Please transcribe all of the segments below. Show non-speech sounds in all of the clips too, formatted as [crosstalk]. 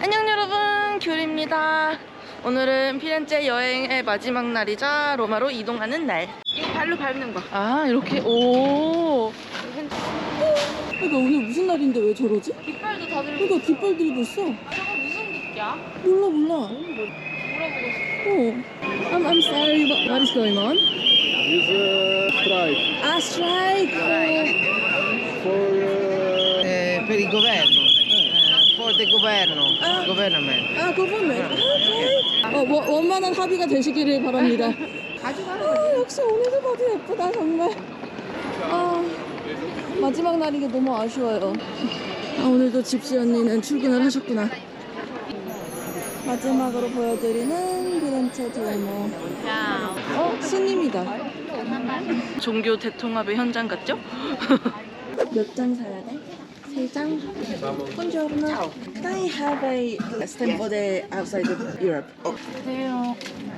안녕 여러분 귤입니다 오늘은 피렌체 여행의 마지막 날이자 로마로 이동하는 날 이거 발로 밟는 거. 아 이렇게 오 그러니까 오늘 무슨 날인데 왜 저러지? 깃발도 다들 그러니까 깃발 들고 있어. 저거 무슨 깃이야? 몰라 몰라. 물어보고 싶어. 어. I'm, I'm sorry, what, what is going on? Is a strike Ah, strike! for uh, Eh, per il governo, the Ah. government. 아, government. 아, 오케이. 어, 원- 원만한 합의가 되시기를 바랍니다. [laughs] 아, 역시 오늘도 봐도 예쁘다, 정말. 아, 마지막 날인 게 너무 아쉬워요. 아, 오늘도 집시 언니는 출근을 하셨구나. 마지막으로 보여드리는 피렌체 두오모. 어, 스님이다. 종교 대통합의 현장 같죠? [laughs] 몇 장 사야 돼? 세 장? Buongiorno. Can I have a stamp for the outside of Europe?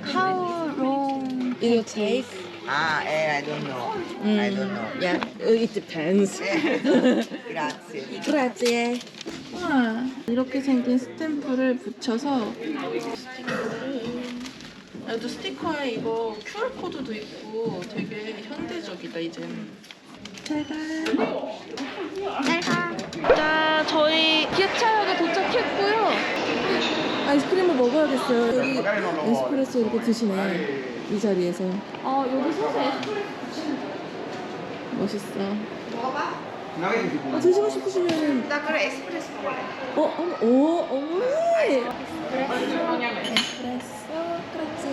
How long? It will take. Ah, eh, I don't know. I don't know. Yeah, it depends. Grazie. Grazie. 와 이렇게 생긴 스탬프를 붙여서 여기도 스티커에 이거 QR코드도 있고 되게 현대적이다 이제 제가 자 저희 기차역에 도착했고요 아이스크림을 먹어야겠어요. 여기 에스프레소 이렇게 드시네. 이 자리에서. 어 여기 소세. 멋있어. 아, 드시고 싶으시면. 나 그래 에스프레소 먹을래. 어, 어, 오, 오. 에스프레소, 그렇지.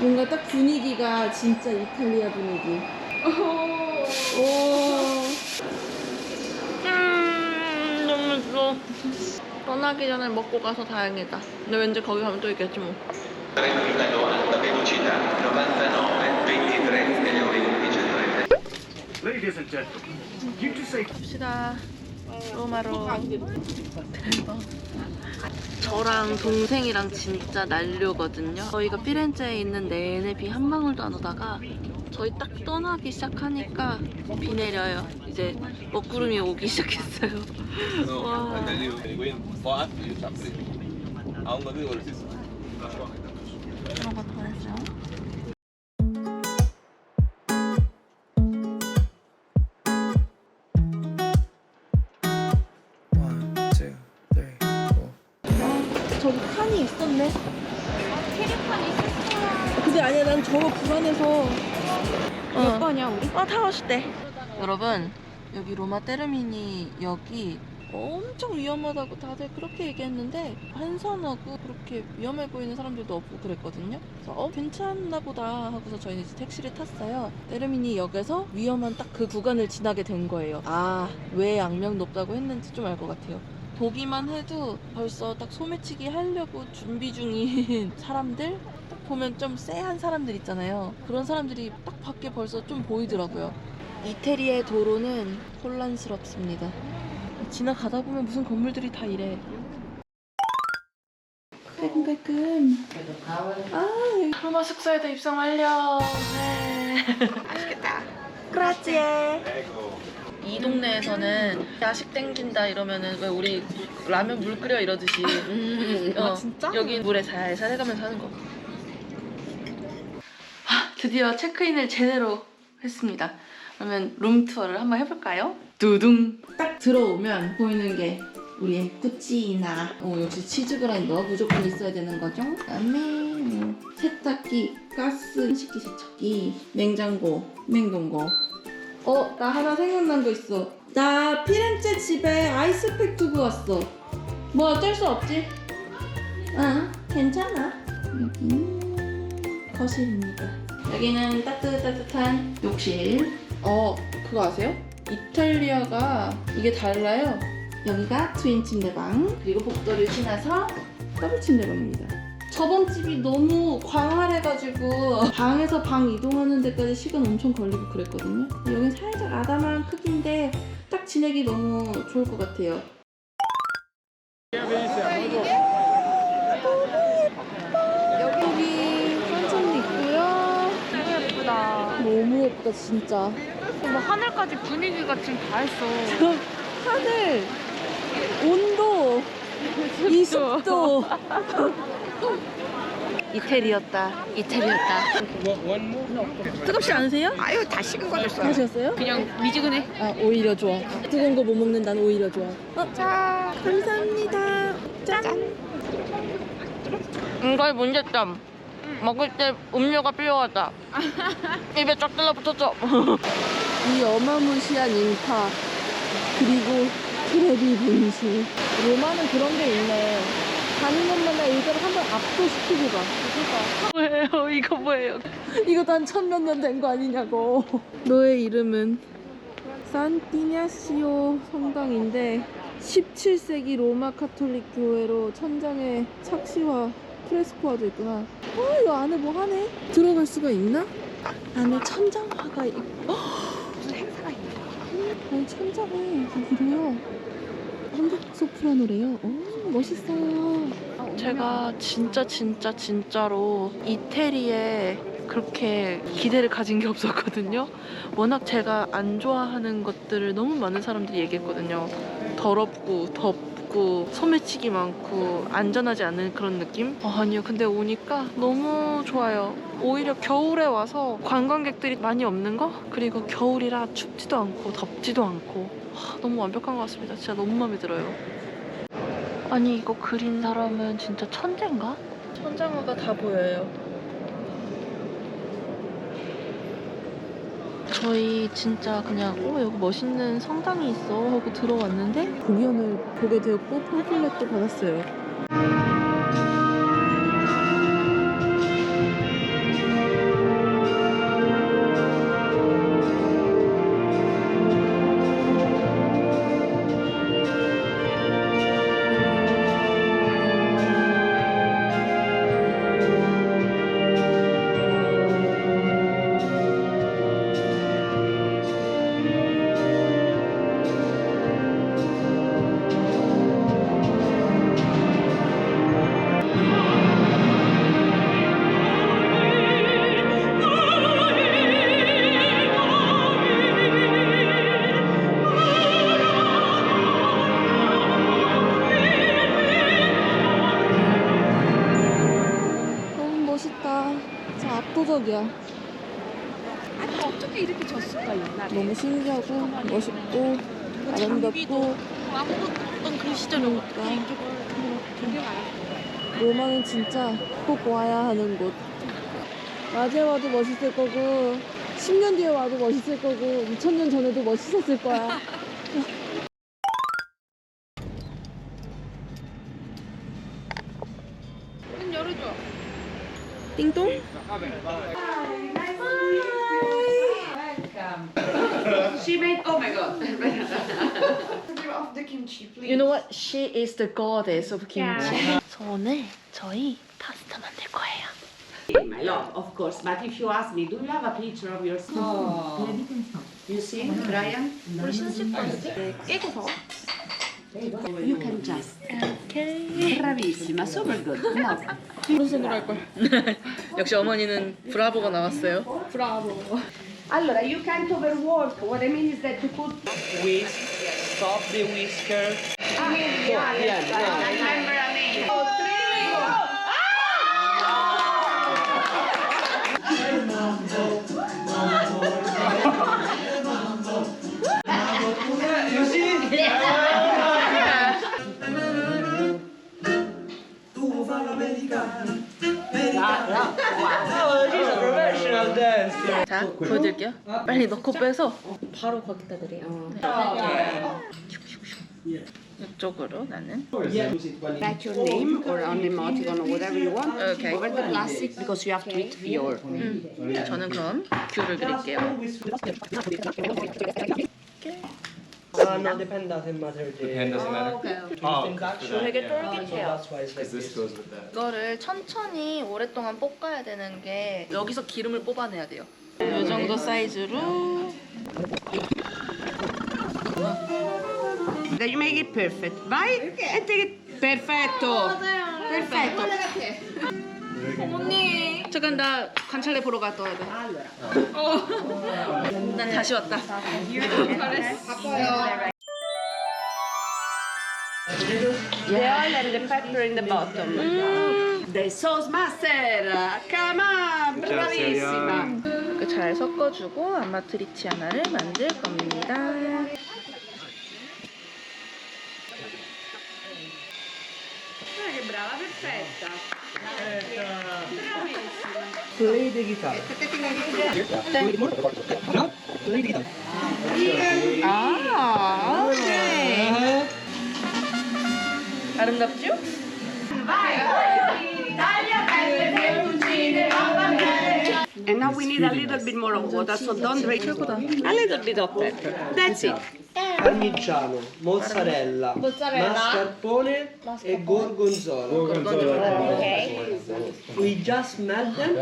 뭔가 딱 분위기가 진짜 이탈리아 분위기. [laughs] 오. 음 너무 좋아 떠나기 전에 먹고 가서 다행이다 근데 왠지 거기 가면 또 있겠지 뭐 treno livello alta velocità 99 23 nelle ore 11.30. ladies and gentlemen, due to safety. 갑시다 로마로 대박 저랑 동생이랑 진짜 난료거든요 저희가 피렌체에 있는 내내 비 한 방울도 안 오다가 저희 딱 떠나기 시작하니까 비 내려요 이제 먹구름이 오기 [laughs] 시작했어요 와 One, two, three, four. 저기 칸이 있었네. 캐릭터는 있었어. 근데 아니야, 난 저거 불안해서. 몇 번이야 우리? 어 타고 싶대 여러분 여기 로마 테르미니 역이 엄청 위험하다고 다들 그렇게 얘기했는데 한산하고 그렇게 위험해 보이는 사람들도 없고 그랬거든요. 그래서 어 괜찮나 보다 하고서 저희는 이제 택시를 탔어요. 테르미니 역에서 위험한 딱 그 구간을 지나게 된 거예요. 아왜 악명 높다고 했는지 좀 알 것 같아요. 보기만 해도 벌써 딱 소매치기 하려고 준비 중인 [laughs] 사람들? 딱 보면 좀 쎄한 사람들 있잖아요. 그런 사람들이 딱 밖에 벌써 좀 보이더라고요. 이태리의 도로는 혼란스럽습니다. 지나가다 보면 무슨 건물들이 다 이래. 깔끔깔끔. 아, 여기 로마 숙소에도 입성 완료. 네. 맛있겠다. 그라지에. 이 동네에서는 야식 땡긴다 이러면은 왜 우리 라면 물 끓여 이러듯이 어, 진짜? 여기 물에 살살 해가면서 하는 거. 아, 드디어 체크인을 제대로 했습니다. 그러면 룸 투어를 한번 해볼까요? 두둥. 딱 들어오면 보이는 게 우리의 꾸찌나. 어, 역시 치즈 그라인더 무조건 있어야 되는 거죠. 그다음에 뭐 세탁기, 가스, 식기 세척기, 냉장고, 냉동고. 어, 나 하나 생각난 거 있어. 나 피렌체 집에 아이스팩 두고 왔어. 뭐 어쩔 수 없지. 아, 괜찮아. 여기는 거실입니다. 여기는 따뜻따뜻한 욕실. 어, 그거 아세요? 이탈리아가 이게 달라요. 여기가 트윈 침대방, 그리고 복도를 지나서 더블 침대방입니다. 저번 집이 너무 광활해가지고 방에서 방 이동하는 데까지 시간 엄청 걸리고 그랬거든요. 여기 살짝 아담한 크기인데 딱 지내기 너무 좋을 것 같아요. 여기 선천도 있고요. 너무 예쁘다. 너무 예쁘다 진짜. 뭐 하늘까지 분위기가 지금 다 했어. 하늘 온도 이 습도. [laughs] 이태리였다. 이태리였다. 뜨겁지 않으세요? 아유 다 식은 거 됐어. 하셨어요? 그냥 미지근해. 아 오히려 좋아. 뜨거운 거 못 먹는 난 오히려 좋아. 어? 자. 감사합니다. 짠. 이거의 문제점. 먹을 때 음료가 필요하다. [laughs] 입에 쫙 달라붙었어. [laughs] 이 어마무시한 인파 그리고 트레비 분수. 로마는 그런 게 있네. 가는 곳마다 일자로 한번 압도시키고 가. 뭐예요? 이거 뭐예요? 이것도 한 천몇 년 된 거 아니냐고. 너의 이름은 산티냐시오 성당인데 17세기 로마 카톨릭 교회로 천장에 착시와 프레스코화도 있구나. 어, 이거 안에 뭐 하네? 들어갈 수가 있나? 안에 천장화가 있... [gasps] 무슨 행사가 있나? 아니 천장에 이래요. 한국 소프라노래요. 오, 멋있어요. 제가 진짜 진짜 진짜로 이태리에 그렇게 기대를 가진 게 없었거든요. 워낙 제가 안 좋아하는 것들을 너무 많은 사람들이 얘기했거든요. 더럽고 덥고 소매치기 많고 안전하지 않은 그런 느낌? 어, 아니요. 근데 오니까 너무 좋아요. 오히려 겨울에 와서 관광객들이 많이 없는 거? 그리고 겨울이라 춥지도 않고 덥지도 않고 와, 너무 완벽한 것 같습니다. 진짜 너무 마음에 들어요. 아니 이거 그린 사람은 진짜 천재인가? 천장화가 다 보여요. 저희 진짜 그냥 어 여기 멋있는 성당이 있어 하고 들어왔는데 공연을 보게 되었고 팜플렛도 받았어요. 아니 어떻게 이렇게 졌을까 옛날에. 너무 신기하고 멋있고 아름답고 아무것도 없던 그 시절에 어떻게 되게 많았어. 로마는 진짜 꼭 와야 하는 곳. 낮에 와도 멋있을 거고 10년 뒤에 와도 멋있을 거고 2000년 전에도 멋있었을 거야. 문 열어줘. 띵동? You know what? She is the goddess of kimchi. 저 오늘 저희 파스타 만들 거예요. My love, of course. But if you ask me, do you have a picture of yourself? You see, Brian? You can just. Bravissima, super good. No. 역시 어머니는 브라보가 나왔어요. Allora, you can't overwork. What I mean is that you put. Whisk, stop the whisker. Ah, yeah, yeah, I remember 보여드릴게요. 빨리 넣고 빼서 바로 거기다 드려요. 이쪽으로 나는. Write your name or an emoticon or whatever you want Okay. over the plastic because you have to eat pure. 저는 그럼 귤을 그릴게요. Uh, no, depende doesn't matter. The, pen doesn't matter. 되게 쫄깃해요. that's why it's like This goes with that. 이거를 천천히 오랫동안 볶아야 되는 게 여기서 기름을 뽑아내야 돼요. 이 정도 사이즈로 Then you make it perfect. Vai and take it. Perfetto. Perfetto. 잠깐 나 관찰래 보러 갔다 와야 돼. 난 다시 왔다. The oil and the pepper in the bottom. The sauce master. Come on, bravissima. 잘 섞어주고 아마트리치아나를 만들 겁니다. 아, 오케이. 아름답죠? And now we need a little bit more of water, so don't drink. A little bit of pepper. That's it. Parmigiano, mozzarella, mascarpone e gorgonzola. We just melt them.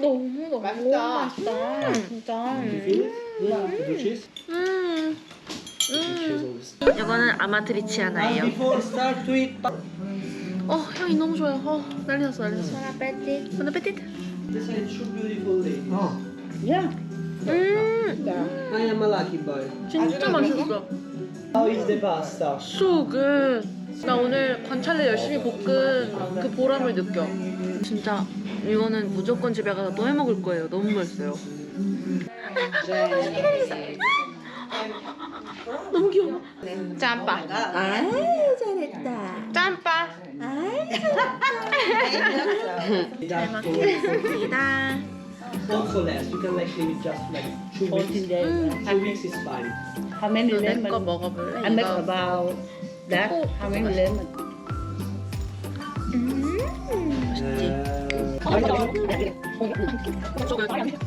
너무 너무 맛있다. 진짜. The cheese. 음. 이거는 아마트리치아나예요. Before start to eat. 어, 향이 너무 좋아요. 어, 난리 났어, 난리 났어. 보나페티. 보나페티. These are two beautiful ladies. 음, I am a lucky boy. 진짜 맛있어. How is the pasta? So good. 나 오늘 관찰래 열심히 볶은 그 보람을 느껴. 진짜 이거는 무조건 집에 가서 또 해 먹을 거예요. 너무 맛있어요. 너무 귀여워. 짬빠. [laughs] 아 잘했다. 짬빠. 잘 먹겠습니다. Also less. You can like leave it just like two weeks. Two weeks is fine. How many 너 내 lemon? 거 먹어볼래? I make 이거. about that. How many lemon? Uh, 맛있지?